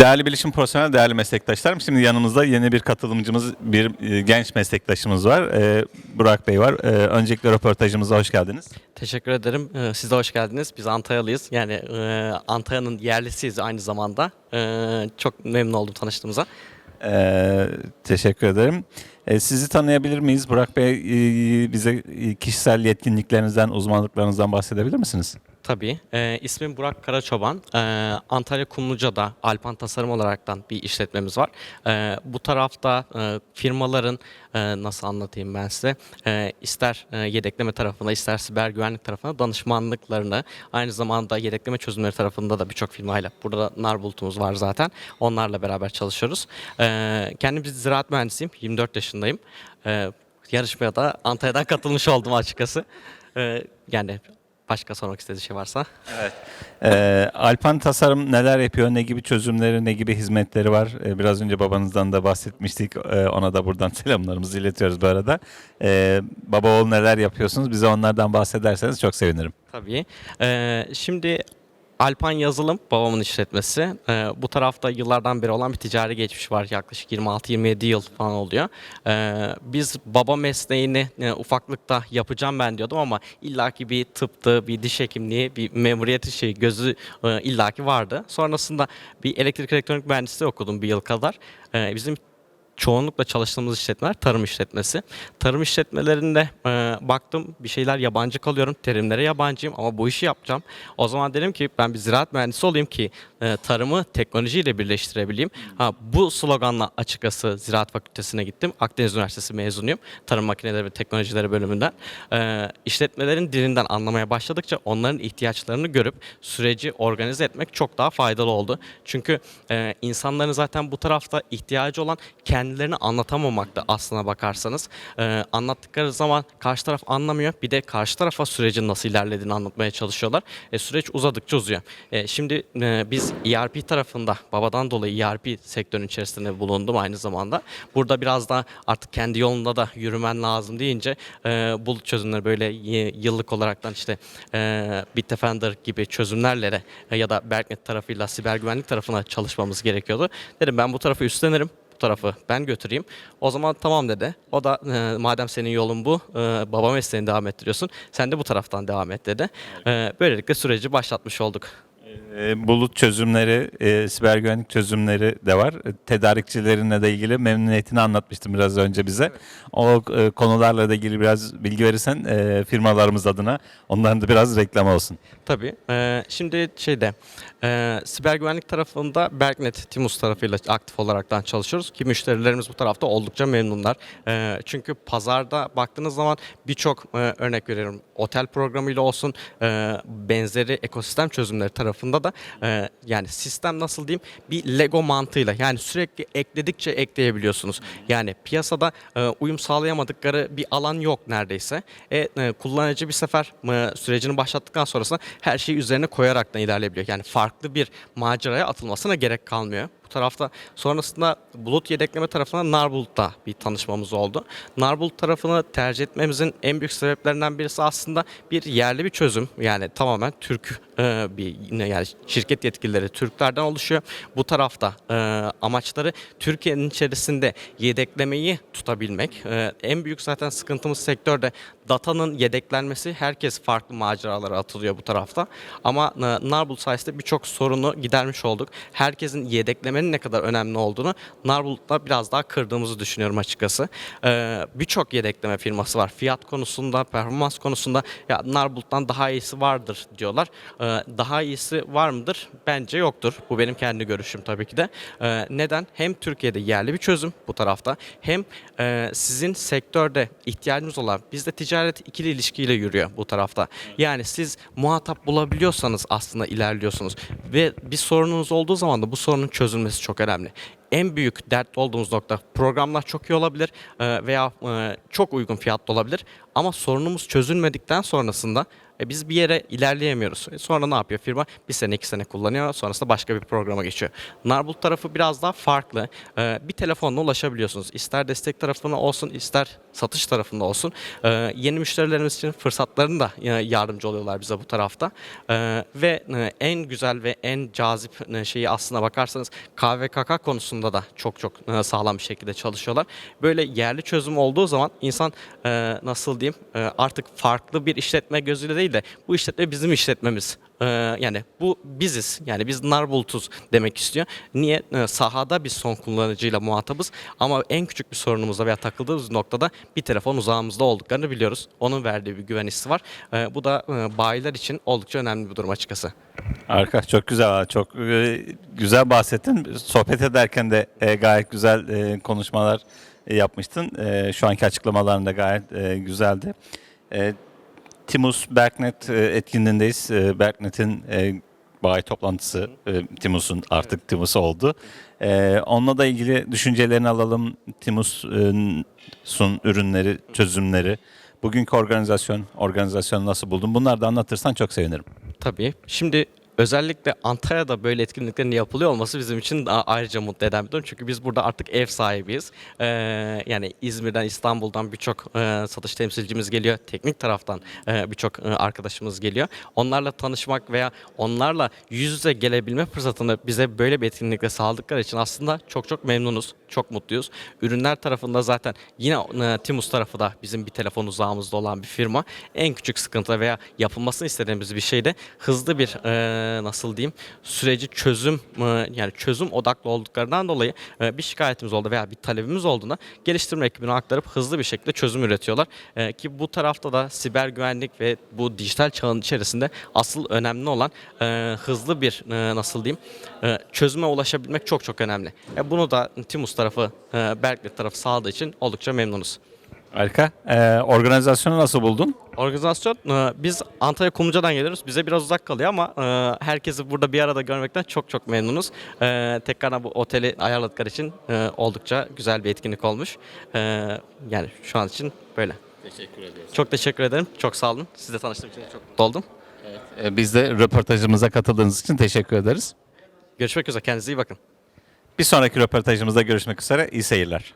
Değerli bilişim profesyonel, değerli meslektaşlarım. Şimdi yanımızda yeni bir katılımcımız, bir e, genç meslektaşımız var. E, Burak Bey var. E, öncelikle röportajımıza hoş geldiniz. Teşekkür ederim. Ee, Siz de hoş geldiniz. Biz Antalyalıyız. Yani e, Antalya'nın yerlisiyiz aynı zamanda. Ee, Çok memnun oldum tanıştığımıza. E, teşekkür ederim. E, sizi tanıyabilir miyiz? Burak Bey e, bize e, kişisel yetkinliklerinizden, uzmanlıklarınızdan bahsedebilir misiniz? Tabii. Ee, ismim Burak Karaçoban. Ee, Antalya Kumluca'da Alpan Tasarım olaraktan bir işletmemiz var. Ee, bu tarafta e, firmaların e, nasıl anlatayım ben size e, ister e, yedekleme tarafına ister siber güvenlik tarafına danışmanlıklarını aynı zamanda yedekleme çözümleri tarafında da birçok firmayla burada Narbult'umuz var zaten. Onlarla beraber çalışıyoruz. Ee, kendim bir ziraat mühendisiyim. 24 yaşındayım. Ee, yarışmaya da Antalya'dan katılmış oldum açıkçası. Yani başka sormak istediği şey varsa. E, Alpan Tasarım neler yapıyor? Ne gibi çözümleri, ne gibi hizmetleri var? E, biraz önce babanızdan da bahsetmiştik. E, ona da buradan selamlarımızı iletiyoruz bu arada. E, baba oğul neler yapıyorsunuz? Bize onlardan bahsederseniz çok sevinirim. Tabii. Ee, şimdi Alpan Yazılım babamın işletmesi. Ee, bu tarafta yıllardan beri olan bir ticari geçmiş var. Yaklaşık 26-27 yıl falan oluyor. Ee, biz baba mesleğini e, ufaklıkta yapacağım ben diyordum ama illaki bir tıptı, bir diş hekimliği, bir memuriyet işi gözü e, illaki vardı. Sonrasında bir elektrik elektronik mühendisliği okudum bir yıl kadar. Ee, bizim çoğunlukla çalıştığımız işletmeler tarım işletmesi. Tarım işletmelerinde e, baktım bir şeyler yabancı kalıyorum. Terimlere yabancıyım ama bu işi yapacağım. O zaman dedim ki ben bir ziraat mühendisi olayım ki e, tarımı teknolojiyle birleştirebileyim. Ha, bu sloganla açıkçası Ziraat Fakültesine gittim. Akdeniz Üniversitesi mezunuyum. Tarım makineleri ve teknolojileri bölümünden. E, işletmelerin dilinden anlamaya başladıkça onların ihtiyaçlarını görüp süreci organize etmek çok daha faydalı oldu. Çünkü e, insanların zaten bu tarafta ihtiyacı olan kendilerini anlatamamakta aslına bakarsanız. E, anlattıkları zaman karşı taraf anlamıyor. Bir de karşı tarafa sürecin nasıl ilerlediğini anlatmaya çalışıyorlar. E, süreç uzadıkça uzuyor. E, şimdi e, biz ERP tarafında babadan dolayı ERP sektörün içerisinde bulundum aynı zamanda. Burada biraz daha artık kendi yolunda da yürümen lazım deyince e, bulut çözümleri böyle yıllık olaraktan işte e, Bitdefender gibi çözümlerle de e, ya da Berknet tarafıyla siber güvenlik tarafına çalışmamız gerekiyordu. Dedim ben bu tarafı üstlenirim tarafı ben götüreyim. O zaman tamam dedi. O da e, madem senin yolun bu, e, baba mesleğini devam ettiriyorsun. Sen de bu taraftan devam et dedi. E, böylelikle süreci başlatmış olduk. E, bulut çözümleri, e, siber güvenlik çözümleri de var. E, Tedarikçilerinle de ilgili memnuniyetini anlatmıştım biraz önce bize. O e, konularla da ilgili biraz bilgi verirsen e, firmalarımız adına onların da biraz reklam olsun. Tabii. Ee, şimdi şeyde e, siber güvenlik tarafında Berknet Timus tarafıyla aktif olaraktan çalışıyoruz ki müşterilerimiz bu tarafta oldukça memnunlar. Ee, çünkü pazarda baktığınız zaman birçok e, örnek veriyorum otel programıyla olsun e, benzeri ekosistem çözümleri tarafında da e, yani sistem nasıl diyeyim bir Lego mantığıyla yani sürekli ekledikçe ekleyebiliyorsunuz. Yani piyasada e, uyum sağlayamadıkları bir alan yok neredeyse. E, e, kullanıcı bir sefer e, sürecini başlattıktan sonrasında her şeyi üzerine koyarak ilerleyebiliyor. Yani farklı bir maceraya atılmasına gerek kalmıyor. Tarafta sonrasında bulut yedekleme tarafına Narbulut'ta bir tanışmamız oldu. Narbulut tarafını tercih etmemizin en büyük sebeplerinden birisi aslında bir yerli bir çözüm. Yani tamamen Türk e, bir yani şirket yetkilileri Türklerden oluşuyor. Bu tarafta e, amaçları Türkiye'nin içerisinde yedeklemeyi tutabilmek. E, en büyük zaten sıkıntımız sektörde datanın yedeklenmesi. Herkes farklı maceralara atılıyor bu tarafta. Ama e, Narbulut sayesinde birçok sorunu gidermiş olduk. Herkesin yedeklemenin ne kadar önemli olduğunu Narbulut'ta biraz daha kırdığımızı düşünüyorum açıkçası. E, birçok yedekleme firması var. Fiyat konusunda, performans konusunda ya Narbulut'tan daha iyisi vardır diyorlar. E, daha iyisi var mıdır? Bence yoktur. Bu benim kendi görüşüm tabii ki de. E, neden? Hem Türkiye'de yerli bir çözüm bu tarafta hem sizin sektörde ihtiyacınız olan bizde ticaret ikili ilişkiyle yürüyor bu tarafta. Yani siz muhatap bulabiliyorsanız aslında ilerliyorsunuz. Ve bir sorununuz olduğu zaman da bu sorunun çözülmesi çok önemli. En büyük dert olduğumuz nokta programlar çok iyi olabilir e, veya e, çok uygun fiyatlı olabilir. Ama sorunumuz çözülmedikten sonrasında E biz bir yere ilerleyemiyoruz. E sonra ne yapıyor firma? Bir sene iki sene kullanıyor. Sonrasında başka bir programa geçiyor. Narbulut tarafı biraz daha farklı. E, bir telefonla ulaşabiliyorsunuz. İster destek tarafına olsun ister satış tarafında olsun. E, yeni müşterilerimiz için fırsatlarını da e, yardımcı oluyorlar bize bu tarafta. E, ve e, en güzel ve en cazip e, şeyi aslına bakarsanız KVKK konusunda da çok çok sağlam bir şekilde çalışıyorlar. Böyle yerli çözüm olduğu zaman insan nasıl diyeyim artık farklı bir işletme gözüyle değil de bu işletme bizim işletmemiz. E, yani bu biziz. Yani biz Narbultuz demek istiyor. Niye? E, sahada bir son kullanıcıyla muhatabız ama en küçük bir sorunumuzda veya takıldığımız noktada bir telefon uzağımızda olduklarını biliyoruz. Onun verdiği bir güven hissi var. E, bu da e, bayiler için oldukça önemli bir durum açıkçası. Harika, çok güzel, çok e, güzel bahsettin. Sohbet ederken de e, gayet güzel e, konuşmalar e, yapmıştın. E, şu anki açıklamaların da gayet e, güzeldi. Timus Berknet e, etkinliğindeyiz. E, Berknet'in e, bayi toplantısı, Timus'un artık Timus oldu. Onunla da ilgili düşüncelerini alalım. Timus'un ürünleri, çözümleri. Bugünkü organizasyon, organizasyonu nasıl buldun? Bunları da anlatırsan çok sevinirim. Tabii. Şimdi özellikle Antalya'da böyle etkinliklerin yapılıyor olması bizim için ayrıca mutlu eden bir durum. Çünkü biz burada artık ev sahibiyiz. Ee, yani İzmir'den, İstanbul'dan birçok e, satış temsilcimiz geliyor. Teknik taraftan e, birçok e, arkadaşımız geliyor. Onlarla tanışmak veya onlarla yüz yüze gelebilme fırsatını bize böyle bir etkinlikle sağladıkları için aslında çok çok memnunuz. Çok mutluyuz. Ürünler tarafında zaten yine e, Timus tarafı da bizim bir telefon uzağımızda olan bir firma. En küçük sıkıntı veya yapılmasını istediğimiz bir şeyde hızlı bir e, nasıl diyeyim süreci çözüm e, yani çözüm odaklı olduklarından dolayı e, bir şikayetimiz oldu veya bir talebimiz olduğunda geliştirme ekibine aktarıp hızlı bir şekilde çözüm üretiyorlar. E, ki bu tarafta da siber güvenlik ve bu dijital çağın içerisinde asıl önemli olan e, hızlı bir e, nasıl diyeyim e, çözüme ulaşabilmek çok çok önemli. E, bunu da Timus tarafı, e, Berkeley tarafı sağladığı için oldukça memnunuz. Harika. E, organizasyonu nasıl buldun? Organizasyon e, biz Antalya Kumluca'dan geliyoruz. Bize biraz uzak kalıyor ama e, herkesi burada bir arada görmekten çok çok memnunuz. E, Tekrardan bu oteli ayarladıkları için e, oldukça güzel bir etkinlik olmuş. E, Yani şu an için böyle. Teşekkür ederiz. Çok teşekkür ederim. Çok sağ olun. Sizle tanıştığım için çok mutlu oldum. E, biz de röportajımıza katıldığınız için teşekkür ederiz. Görüşmek üzere. Kendinize iyi bakın. Bir sonraki röportajımızda görüşmek üzere. İyi seyirler.